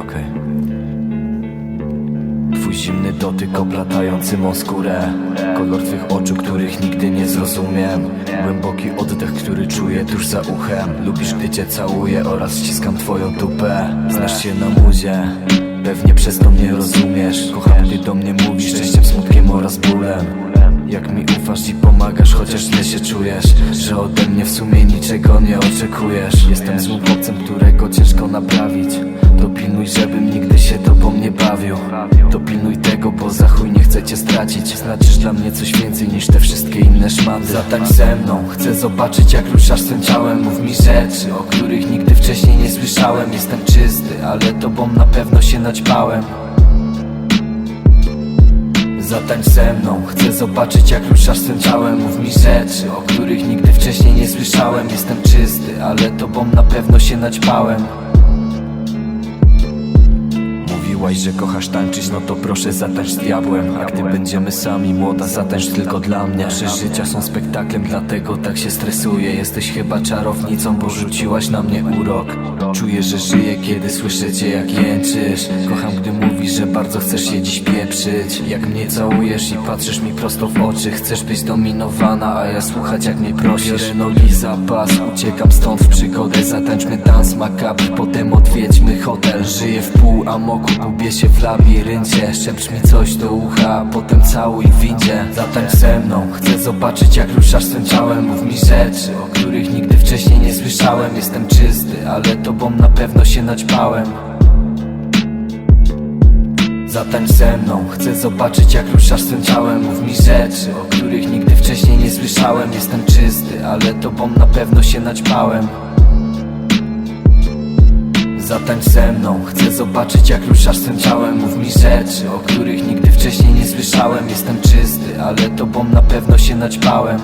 Okej. Twój zimny dotyk oplatający mą skórę. Kolor twych oczu, których nigdy nie zrozumiem. Głęboki oddech, który czuję tuż za uchem. Lubisz, gdy cię całuję oraz ściskam twoją dupę. Znasz się na muzie. Pewnie przez to mnie rozumiesz. Kocham, gdy do mnie mówisz Szczęściem, smutkiem oraz bólem. Jak mi ufasz i pomagasz, chociaż źle się czujesz Że ode mnie w sumie niczego nie oczekujesz. Jestem złym którego ciężko naprawić. Dopilnuj, żebym nigdy się tobą nie bawił. Dopilnuj tego, bo za chuj nie chcę cię stracić. Znaczysz dla mnie coś więcej niż te wszystkie inne szmandy Zatań ze mną, chcę zobaczyć jak ruszasz swym ciałem. Mów mi rzeczy, o których nigdy wcześniej nie słyszałem. Jestem czysty, ale tobą na pewno się naćpałem Zatań ze mną, chcę zobaczyć jak ruszasz swym ciałem. Mów mi rzeczy, o których nigdy wcześniej nie słyszałem. Jestem czysty, ale tobą na pewno się naćpałem Mówiłaś, że kochasz tańczyć, no to proszę zatańcz z diabłem. A gdy będziemy sami, młoda, zatańcz tylko dla mnie. Przeżycia są spektaklem, dlatego tak się stresuję. Jesteś chyba czarownicą, bo rzuciłaś na mnie urok. Czuję, że żyję, kiedy słyszę cię jak jęczysz. Kocham, gdy mówisz, że bardzo chcesz się dziś pieprzyć. Jak mnie całujesz i patrzysz mi prosto w oczy Chcesz być dominowana, a ja słuchać jak mnie prosisz. Nogi za pas, uciekam stąd w przygodę. Zatańczmy dans makabry, potem odwiedźmy hotel. Żyję w pół amoku, gubię się w labiryncie Szepcz mi coś do ucha, potem całuj windzie. Zatańcz ze mną, chcę zobaczyć jak ruszasz swym ciałem. Mów mi rzeczy, o których nigdy wcześniej nie słyszałem. Jestem czysty, ale tobą na pewno się naćpałem. Zatańcz ze mną, chcę zobaczyć jak ruszasz swym ciałem. Mów mi rzeczy, o których nigdy wcześniej nie słyszałem. Jestem czysty, ale tobą na pewno się naćpałem Zatańcz ze mną, chcę zobaczyć jak ruszasz swym ciałem. Mów mi rzeczy, o których nigdy wcześniej nie słyszałem. Jestem czysty, ale tobą na pewno się naćpałem